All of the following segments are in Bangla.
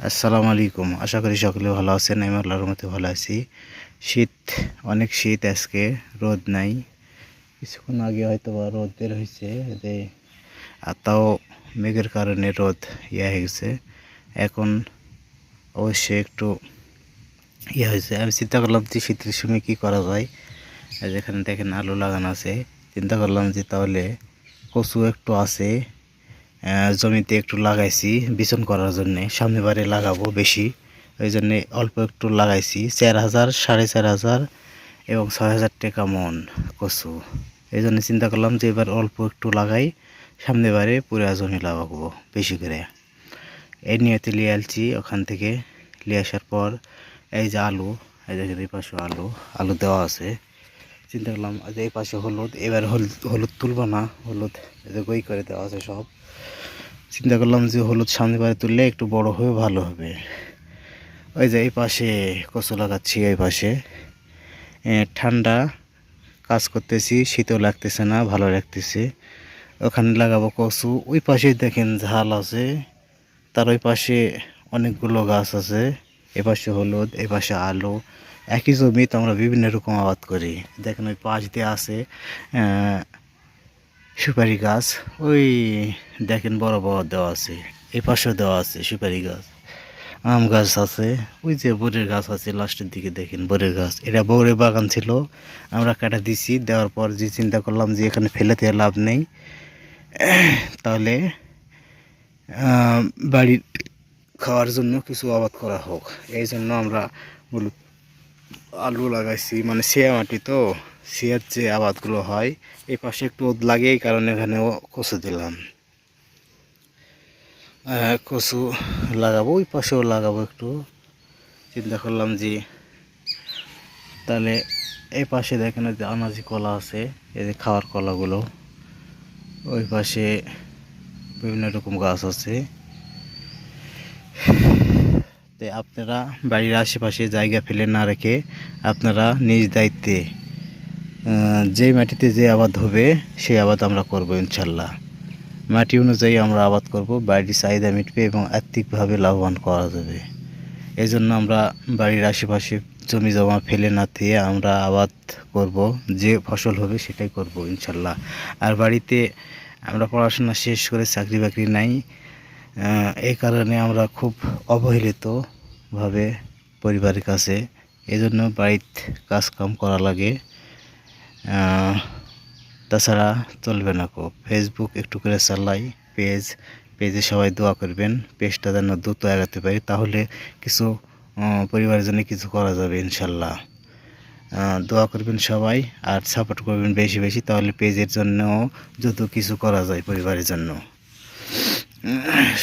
আসসালামু আলাইকুম। আশা করি সকলে ভালো আছেন, আমি আল্লাহর মতো ভালো আছি। শীত, অনেক শীত আজকে, রোদ নাই। কিছুক্ষণ আগে হয়তো বা রোদ বের হয়েছে যে তাও মেঘের কারণে রোদ ইয়ে হয়ে গেছে। এখন অবশ্যই একটু ইয়ে হয়েছে। আমি চিন্তা করলাম যে শীতের সময় কী করা যায়। যেখানে দেখেন আলু লাগানো আছে। চিন্তা করলাম যে তাহলে কচু একটু আছে। জমিতে একটু লাগাইছি বিছন করার জন্যে। সামনে বারে লাগাবো বেশি। ওই জন্যে অল্প একটু লাগাইছি। চার হাজার, সাড়ে চার হাজার এবং ছয় হাজার টাকা মন কচু। এই জন্য চিন্তা করলাম যে এবার অল্প একটু লাগাই, সামনে বারে পুরা জমি লাগাবো বেশি করে। এই নিয়েতে নিয়ে আলছি ওখান থেকে। নিয়ে আসার পর এই যে আলু, এই এই পাশে আলু আলু দেওয়া আছে। চিন্তা করলাম যে এই পাশে হলুদ, এবার হলুদ হলুদ তুলবো না, হলুদ যে গই করে দেওয়া আছে সব। চিন্তা করলাম যে হলুদ সামনে বারে তুললে একটু বড় হয়ে ভালো হবে। ওই যে এই পাশে কচু লাগাচ্ছি, এই পাশে। ঠান্ডা কাজ করতেছি, শীতও লাগতেছে না, ভালো লাগতেছে। ওখানে লাগাবো কচু। ওই পাশে দেখেন ঝাল আছে। তার ওই পাশে অনেকগুলো গাছ আছে। এ পাশে হলুদ, এ পাশে আলু। একই জমিতে আমরা বিভিন্ন রকম আবাদ করি। দেখেন ওই পাশ দিয়ে আছে সুপারি গাছ। ওই দেখেন বড় বড় দেওয়া আছে এই পাশেও দেওয়া আছে সুপারি গাছ, আম গাছ আছে, ওই যে বরের গাছ আছে লাস্টের দিকে দেখেন বরের গাছ। এটা বরের বাগান ছিল, আমরা কাটা দিছি, দেওয়ার পর যে চিন্তা করলাম যে এখানে ফেলে দিয়ে লাভ নেই। তাহলে বাড়ির খাওয়ার জন্য কিছু আবাদ করা হোক, এই জন্য আমরা মূলত আলু লাগাইছি মানে শিয়া মাটি তো শিয়ার যে আবাদগুলো হয়, এই পাশে একটু ওদ লাগে, এই কারণে এখানেও কচু দিলাম। কচু লাগাবো, ওই পাশেও লাগাবো একটু। চিন্তা করলাম যে, তাহলে এই পাশে দেখেন যে আনাজি কলা আছে, এই যে খাওয়ার কলাগুলো। ওই পাশে বিভিন্ন রকম গাছ আছে। তো আপনারা বাড়ির আশেপাশে জায়গা ফেলে না রেখে আপনারা নিজ দায়িত্বে যেই মাটিতে যে আবাদ হবে সেই আবাদ আমরা করব ইনশাল্লাহ। মাটি অনুযায়ী আমরা আবাদ করব, বাড়ির চাহিদা মিটবে এবং আর্থিকভাবে লাভবান করা যাবে। এই জন্য আমরা বাড়ির আশেপাশে জমি জমা ফেলে না দিয়ে আমরা আবাদ করব, যে ফসল হবে সেটাই করব ইনশাল্লাহ। আর বাড়িতে আমরা পড়াশোনা শেষ করে চাকরি বাকরি নাই এই কারণে আমরা খুব অবহেলিতভাবে পরিবারের কাছে এজন্য বাড়িতে কাজ কাম করা লাগে। তাছাড়া চলবে না খুব। ফেসবুক একটু করে চালাই পেজ পেজে সবাই দোয়া করবেন পেজটা যেন দ্রুত এগাতে পারি, তাহলে কিছু পরিবারের জন্য কিছু করা যাবে ইনশাল্লাহ। দোয়া করবেন সবাই আর সাপোর্ট করবেন বেশি বেশি, তাহলে পেজের জন্য যত কিছু করা যায় পরিবারের জন্য।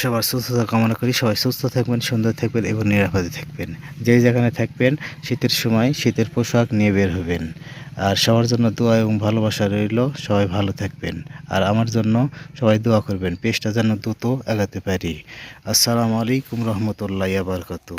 সবার সুস্থতা কামনা করি, সবাই সুস্থ থাকবেন, সুন্দর থাকবেন এবং নিরাপদে থাকবেন। যেই যেখানে থাকবেন, শীতের সময় শীতের পোশাক নিয়ে বের হবেন। আর সবার জন্য দোয়া এবং ভালোবাসা রইল, সবাই ভালো থাকবেন। আর আমার জন্য সবাই দোয়া করবেন পেজটা যেন দ্রুত এগাতে পারি। আসসালামু আলাইকুম রহমতুল্লাহ বারকাতু